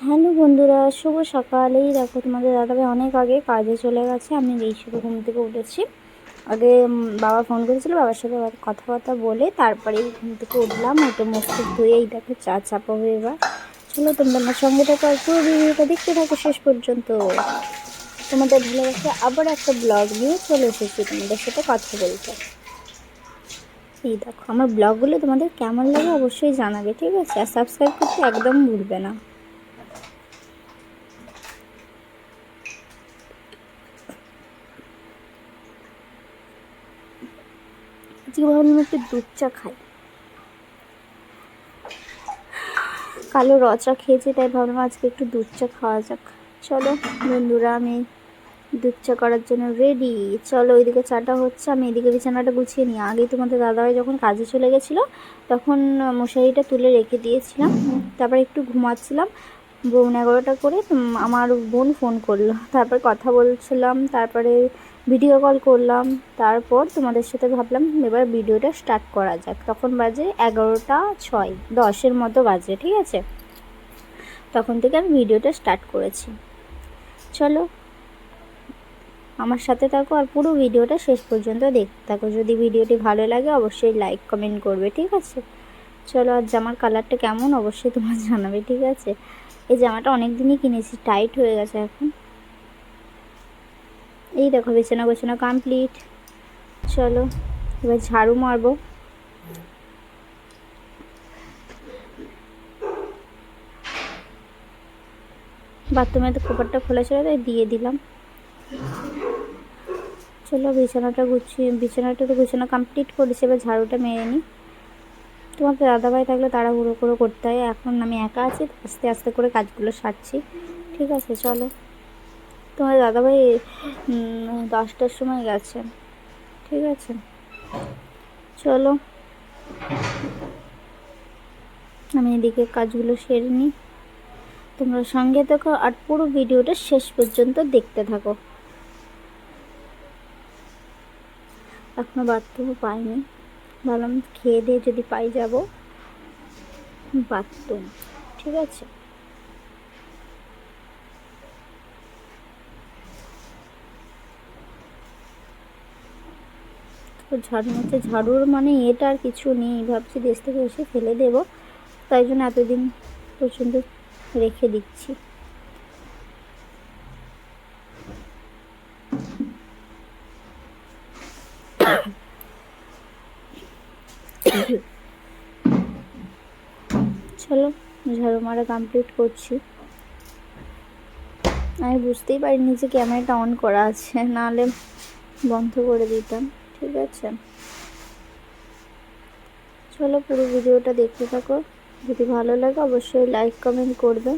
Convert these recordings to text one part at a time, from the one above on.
Hello বন্ধুরা, শুভ সকালেই দেখো, তোমাদের দাদাভাই অনেক আগে কাজে চলে গেছে। আমি এই শুভ ঘুম থেকে উঠেছি। আগে বাবা ফোন করেছিল, বাবার সাথে কথাবার্তা বলে তারপরেই ঘুম থেকে উঠলাম। উঠে মুখ ধুয়ে এই দেখো, চা চাপা হয়ে এবার চলো তোমরা আমার সঙ্গে থাকো। আর পুরো ভিডিওটা দেখতে থাকো শেষ পর্যন্ত। তোমাদের ভালোবাসা আবার একটা ব্লগ নিয়ে চলে এসেছি। তোমাদের সাথে কথা বলতে। এই দেখো, আমার ব্লগগুলো তোমাদের কেমন লাগে অবশ্যই জানাবে, ঠিক আছে? আর সাবস্ক্রাইব করতে একদম ভুলবে না। ভাবলাম একটু দুধ চা খাই। কালো র চা খেয়েছি, তাই ভাবলাম আজকে একটু দুধ চা খাওয়া যাক। চলো, বন্ধুরা, আমি দুধ চা করার জন্য রেডি চলো, ওইদিকে চাটা হচ্ছে, আমি এদিকে বিছানাটা গুছিয়ে নিই। আগে তোমাদের দাদাভাই যখন কাজে চলে গেছিল, তখন মশারিটা তুলে রেখে দিয়েছিলাম। তারপর একটু ঘুমাচ্ছিলাম। বোন এগারোটা করে আমার বোন ফোন করল। তারপর কথা বলছিলাম, তারপরে ভিডিও কল করলাম, তারপর তোমাদের সাথে ভাবলাম এবার ভিডিওটা স্টার্ট করা যাক। তখন বাজে এগারোটা ছয়, দশের মতো বাজে, ঠিক আছে? তখন থেকে আমি ভিডিওটা স্টার্ট করেছি। চলো, আমার সাথে থাকো আর পুরো ভিডিওটা শেষ পর্যন্ত দেখতে থাকো। যদি ভিডিওটি ভালো লাগে, অবশ্যই লাইক কমেন্ট করবে, ঠিক আছে? চলো, আর জামার কালারটা কেমন, অবশ্যই তোমার জানাবে, ঠিক আছে? এই জামাটা অনেক দিনই কিনেছি টাইট হয়ে গেছে এখন। এই দেখো, বিছানা গোছানো কমপ্লিট চলো, এবার ঝাড়ু মারবো। বাথরুমে তো কপারটা খোলা ছিল, তাই দিয়ে দিলাম। চলো, বিছানাটা গুছিয়ে, বিছানাটা তো গুছানো কমপ্লিট করেছি, এবার ঝাড়ুটা মেরে নিই। তোমার তো দাদাভাই থাকলে তারা তাড়াহুড়ো করে করতে হয়, এখন আমি একা আছি, আস্তে আস্তে করে কাজগুলো সারছি। ঠিক আছে, চলো। তোমার দাদাভাই দশটার সময় গেছে। ঠিক আছে? চলো। আমি এদিকে কাজগুলো সেরে নিই। তোমরা সঙ্গে থাকো আর পুরো ভিডিওটা শেষ পর্যন্ত দেখতে থাকো। এখনও বাথরুমও পাইনি। ভাবলাম খেয়ে দিয়ে যদি পাই যাব। বাথরুম, ঠিক আছে? তো ঝাড়ু হচ্ছে ঝাড়ুর মানে এটা আর কিছু নেই। ভাবছি দেশ থেকে এসে ফেলে দেব। তাই জন্য এতদিন পর্যন্ত রেখে দিচ্ছি। চলো ঝাড়ু মারা কমপ্লিট করছি। আমি বুঝতেই পারিনি যে ক্যামেরাটা অন করা আছে, নাহলে বন্ধ করে দিতাম। ঠিক আছে। চলো পুরো ভিডিওটা দেখতে থাকো। যদি ভালো লাগে অবশ্যই লাইক কমেন্ট করবে।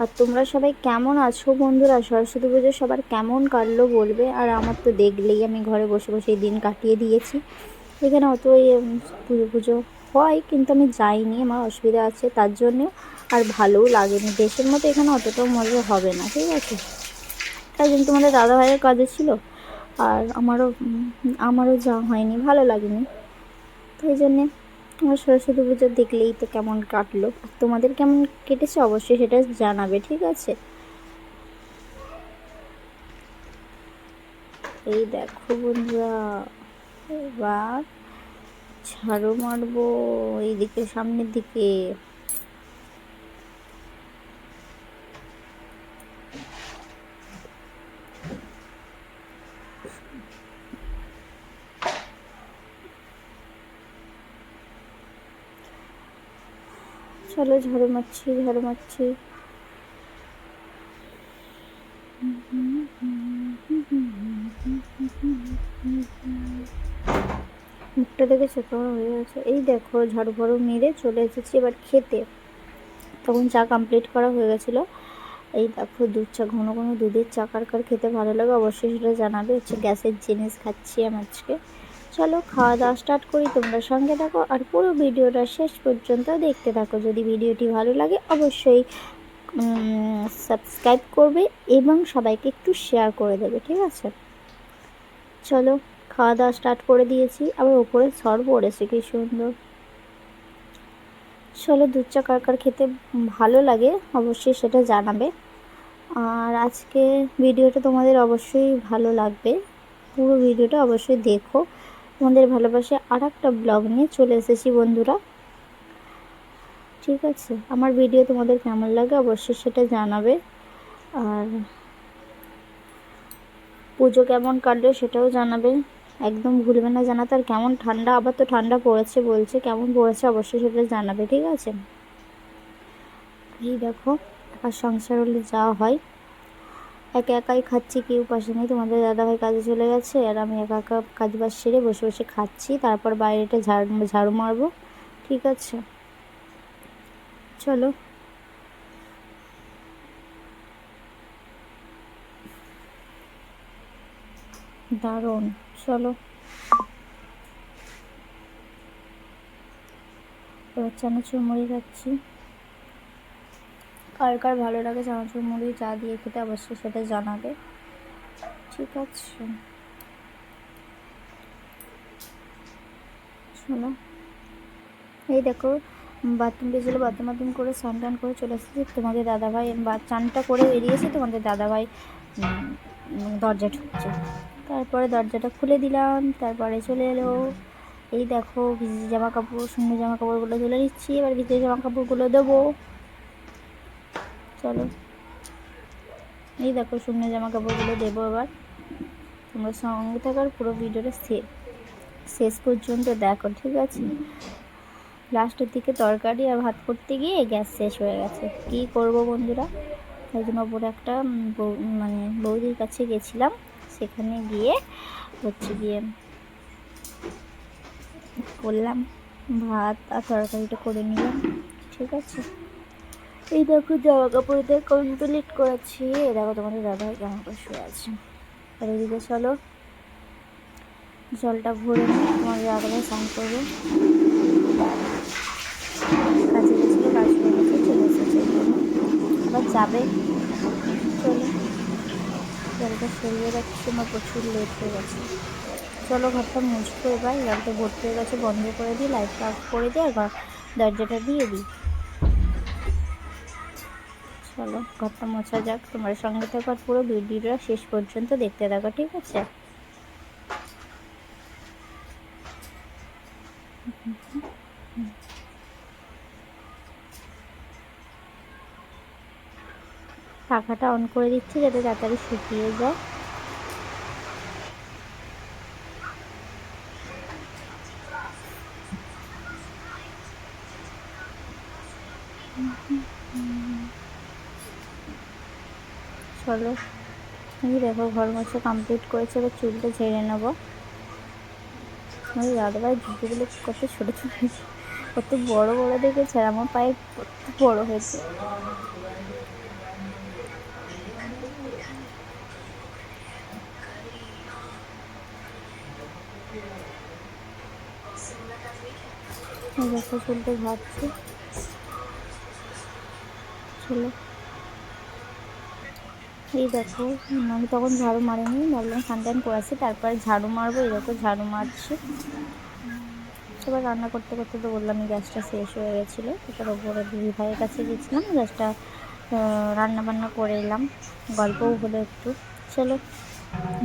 আর তোমরা সবাই কেমন আছো বন্ধুরা? সরস্বতী পুজো সবার কেমন কাটলো বলবে। আর আমার তো দেখলেই আমি ঘরে বসে বসে এই দিন কাটিয়ে দিয়েছি। এখানে অত উম, পুজো পুজো হয় কিন্তু আমি যাইনি। আমার অসুবিধা আছে তার জন্যে। আর ভালোও লাগেনি। দেশের মতো এখানে অতটাও মজা হবে না ঠিক আছে? তাই জন্য তোমাদের দাদাভাইয়ের কাজে ছিল? আর আমারও আমারও যাওয়া হয়নি, ভালো লাগেনি। তাই জন্যে আমার সরস্বতী পুজো দেখলেই তো কেমন কাটলো। তোমাদের কেমন কেটেছে অবশ্যই সেটা জানাবে, ঠিক আছে? এই দেখো বন্ধুরা, এবার ঝাড়ু মারবো, এইদিকে সামনের দিকে। চলো ঝাড়ু মারছি ঝাড়ু মারছি। মুখটা দেখেছ কেমন হয়ে গেছে। এই দেখো, ঝাড়ু ফাড়ু মেরে চলে এসেছি এবার খেতে। তখন চা কমপ্লিট করা হয়ে গেছিল। এই দেখো, দুধ চা, ঘন ঘন দুধের চা কার কার খেতে ভালো লাগে অবশ্যই সেটা জানাবে। হচ্ছে গ্যাসের জিনিস খাচ্ছি আমি আজকে। চলো খাওয়া দাওয়া স্টার্ট করি, তোমরা সঙ্গে থাকো আর পুরো ভিডিওটা শেষ পর্যন্ত দেখতে থাকো। যদি ভিডিওটি ভালো লাগে অবশ্যই সাবস্ক্রাইব করবে এবং সবাইকে একটু শেয়ার করে দেবে, ঠিক আছে? চলো খাওয়া দাওয়া স্টার্ট করে দিয়েছি, আবার ওপরে সর পড়েছে, কি সুন্দর। চলো দুধ চা কার কার খেতে ভালো লাগে অবশ্যই সেটা জানাবে। আর আজকে ভিডিওটা তোমাদের অবশ্যই ভালো লাগবে, পুরো ভিডিওটা অবশ্যই দেখো। তোমাদের ভালোবাসে আর একটা ব্লগ নিয়ে চলে এসেছি বন্ধুরা। ঠিক আছে, আমার ভিডিও তোমাদের কেমন লাগে অবশ্যই সেটা জানাবে। আর পুজো কেমন কাটলো সেটাও জানাবে। একদম ভুলবে না জানাতে আর কেমন ঠান্ডা, আবার তো ঠান্ডা পড়েছে বলছে, কেমন পড়েছে অবশ্যই সেটা জানাবে, ঠিক আছে? এই দেখো, আর সংসার হলে যাওয়া হয়। একা একাই খাচ্ছি, কেউ পাশে নেই। তোমাদের দাদাভাই কাজে চলে গেছে, আর আমি একা একা কাজ বাজ সেরে বসে বসে খাচ্ছি। তারপর বাইরেটা ঝাড় ঝাড়ু মারবো। ঠিক আছে? চলো। দারুণ। চলো। চানাচুর মুড়ি খাচ্ছি। কার কার ভালো লাগে চানাচুর মুড়ি, চা দিয়ে খেতে অবশ্যই সেটা জানাবে। ঠিক আছে। শোনো, এই দেখো, বাথরুম পেয়েছিলো বাথরুম বাথরুম করে স্নান টান করে চলে এসেছি। তোমাদের দাদাভাই বা চানটা করে বেরিয়েছি, তোমাদের দাদাভাই দরজা ঠুকছে। তারপরে দরজাটা খুলে দিলাম, তারপরে চলে এলো। এই দেখো, ভিজে জামা কাপড় শূন্য জামা কাপড়গুলো তুলে নিচ্ছি, এবার ভিজে জামা কাপড়গুলো দেবো। চলো। এই দেখো শূন্য জামা কাপড়গুলো দেবো এবার। তোমরা সঙ্গে থাকার পুরো ভিডিওটা শেষ শেষ পর্যন্ত দেখো, ঠিক আছে? লাস্টের দিকে তরকারি আর ভাত করতে গিয়ে গ্যাস শেষ হয়ে গেছে। কি করব বন্ধুরা? তাই জন্য ওপরে একটা মানে বৌদির কাছে গেছিলাম। সেখানে গিয়ে হচ্ছে গিয়ে করলাম। ভাত আর তরকারিটা করে নিলাম, ঠিক আছে? এই দেখো জামা কাপড় দিয়ে কমপ্লিট করেছি। এই দেখো তোমাদের দাদা জামা কাপড় শুয়ে আছে। আর এদিকে চলো, জলটা ভরে তোমাদের দাদাভাই স্নান করবে। কাজে গেছিল, কাজ করে গেছে, চলে এসেছে আবার যাবে। চলো, জলটা সরিয়ে রাখছি, আমার প্রচুর লেট হয়ে গেছে। চলো ঘরটা মুছবো এবার জলটা ভর্তি হয়ে গেছে, বন্ধ করে দিই লাইটটা অফ করে দিই, আর দরজাটা দিয়ে দিই। চলো, ঘরটা মোছা যাক, তোমার সঙ্গে থাকার পুরো ভিডিওটা শেষ পর্যন্ত দেখতে থাকো, ঠিক আছে? পাখাটা অন করে দিচ্ছি যাতে তাড়াতাড়ি শুকিয়ে যায়। চলো। এই দেখো, ঘর মোছা কমপ্লিট করেছে, এবার চুলটা ঝেড়ে নেব। আমাদের দাদাভাই জুতোগুলো কত ছোটো ছোটো কত বড় বড় দেখেছে, আর আমার পায়ে কত বড় হয়েছে। চুলটা ঘাটছে চলো। এই দেখো, আমি তখন ঝাড়ু মারিনি, ভাবলাম স্নান করেছি তারপরে ঝাড়ু মারবো দেখো ঝাড়ু মারছি। এবার রান্না করতে করতে তো বললাম গ্যাসটা শেষ হয়ে গেছিল তার ওপরে দিদি ভাইয়ের কাছে গেছিলাম, গ্যাসটা রান্না বান্না করে এলাম, গল্পও হলো একটু। চলো,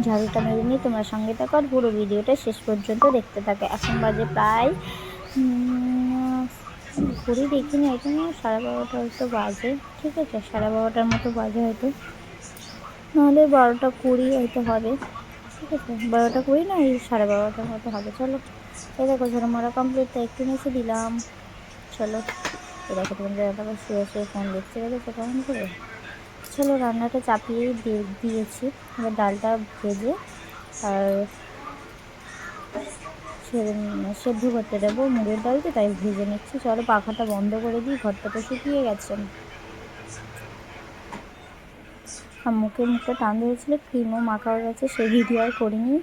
ঝাড়ুটা মেরে নিই, তোমার সঙ্গে থাকো আর পুরো ভিডিওটা শেষ পর্যন্ত দেখতে থাকে। এখন বাজে প্রায় ঘুরি দেখিনি, এখানে সাড়ে বারোটা হয়তো বাজে, ঠিক আছে, সাড়ে বারোটার মতো বাজে হয়তো। নাহলে বারোটা কুড়ি হয়তো হবে। ঠিক আছে? বারোটা কুড়ি না, এই সাড়ে বারোটার মতো হবে। চলো। এই দেখো ঝাড়ু মারা কমপ্লিট তো একটু নিচে দিলাম। চলো। এ দেখো, তোমাদের দাদা শুয়ে শুয়ে ফোন দেখতে গেছে কেমন করে চলো, রান্নাটা চাপিয়েই দিয়েছি। এবার ডালটা ভেজে আর সেদ্ধ করতে দেবো মুগের ডালকে, তাই ভেজে নিচ্ছি। চলো, পাখাটা বন্ধ করে দিই, ঘরটা তো শুকিয়ে গেছে। মুখে মুখটা টান ধরেছিল ক্রিমও মাখা হয়ে গেছে, সেই ভিডিও আর করিনি।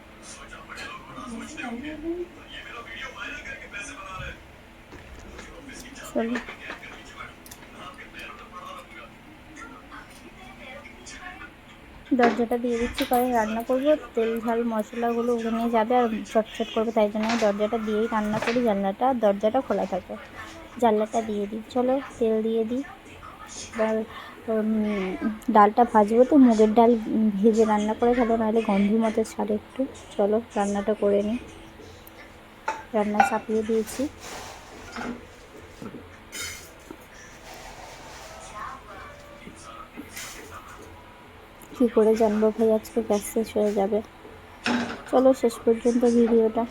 দরজাটা দিয়ে দিচ্ছি কারণ রান্না করব। তেল, ঝাল, মশলাগুলো উড়ে যাবে আর চটচট করবে, তাই জন্য আমি দরজাটা দিয়েই রান্না করি, জানলাটা, দরজাটা খোলা থাকে। জানলাটা দিয়ে দিই, চলো, তেল দিয়ে দিই। ডালটা ভাজবো তো, মুগের ডাল ভেজে রান্না করে খেলো নাহলে গন্ধ মতো ছাড়ে একটু। চলো, রান্নাটা করে নিই। রান্না চাপিয়ে দিয়েছি। কী করে জানব ভাই? আজকে গ্যাস শেষ হয়ে যাবে। চলো, শেষ পর্যন্ত ভিডিওটা।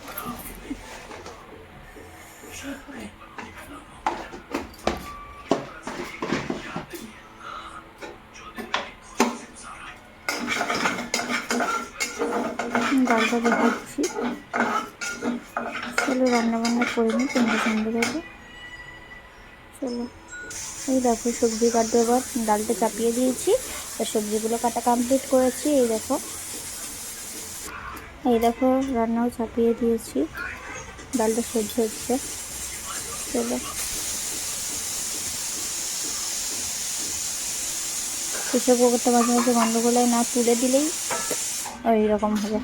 ডালটা দেখাচ্ছি চলো রান্না বান্না করে নিই তোমরা সন্ধ্যে দেবে চলো। এই দেখো, সবজি কাটতে এবার। ডালটা চাপিয়ে দিয়েছি আর সবজিগুলো কাটা কমপ্লিট করেছি, এই দেখো। এই দেখো, রান্নাও চাপিয়ে দিয়েছি। ডালটা সহ্য হচ্ছে। চলো। প্রেশার কুকারটা মাঝে মাঝে গন্ডগোলায় না তুলে দিলেই ওই রকম হবে।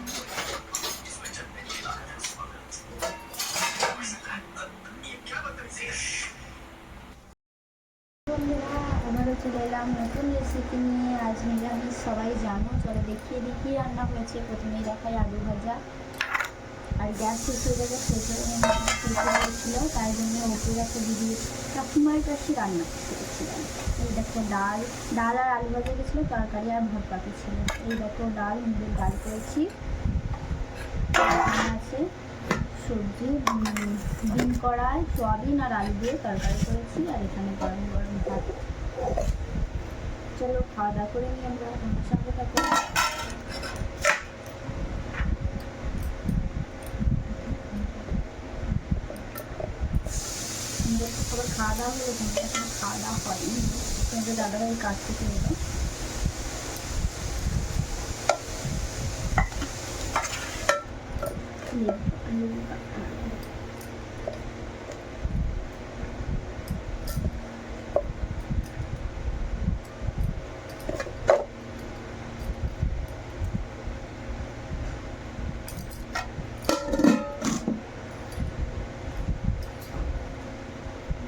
আবারও নতুন রেসিপি নিয়ে। আজ নিরামিষ, সবাই জানো। চলো দেখিয়ে দিই কী রান্না হয়েছে। প্রথমেই দেখাই আলু ভাজা। আর গ্যাস শেষ হয়ে যাবে শেষ হয়ে তাই জন্য ওপরে একটা দিদি কাকিমার কাছে রান্না করেছিলাম। এই দেখো ডাল ডাল আর আলু ভাজা গেছিল, তরকারি আর ভাত পাতি ছিল। এই দেখো ডাল, মুগের ডাল করেছি। আছে সবজি ডিম কড়াই, সোয়াবিন আর আলু দিয়ে তরকারি করেছি। আর এখানে গরম গরম ভাত। চলো, খাওয়া দাওয়া করে নিই আমরা আমার সঙ্গে থাকো। খাওয়া দাওয়া হলো এখনও খাওয়া দাওয়া হয়নি। তোমাদের দাদাভাই কাজ থেকে এলো কাটতে হবে।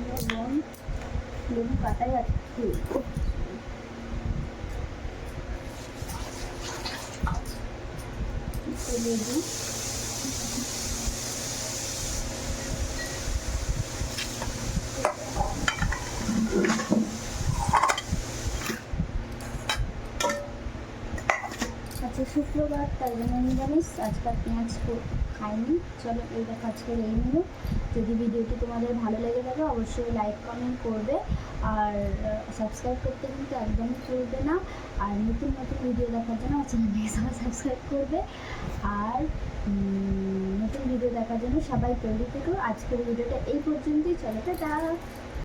লবণ লেবু কাটাই আছে আজকে শুক্রবার তাই জন্য নিরামিষ আজকে আর পেঁয়াজ খাইনি। চলো এই দেখো আজকের এই মেনু যদি ভিডিওটি তোমাদের ভালো লেগে থাকে, অবশ্যই লাইক কমেন্ট করবে। আর সাবস্ক্রাইব করতে কিন্তু একদমই চলবে না। আর নতুন নতুন ভিডিও দেখার জন্য আমার চ্যানেলটিকে সবাই সাবস্ক্রাইব করবে। আর নতুন ভিডিও দেখার জন্য সবাই তৈরি থেকেও আজকের ভিডিওটা এই পর্যন্তই। চলো, টাটা!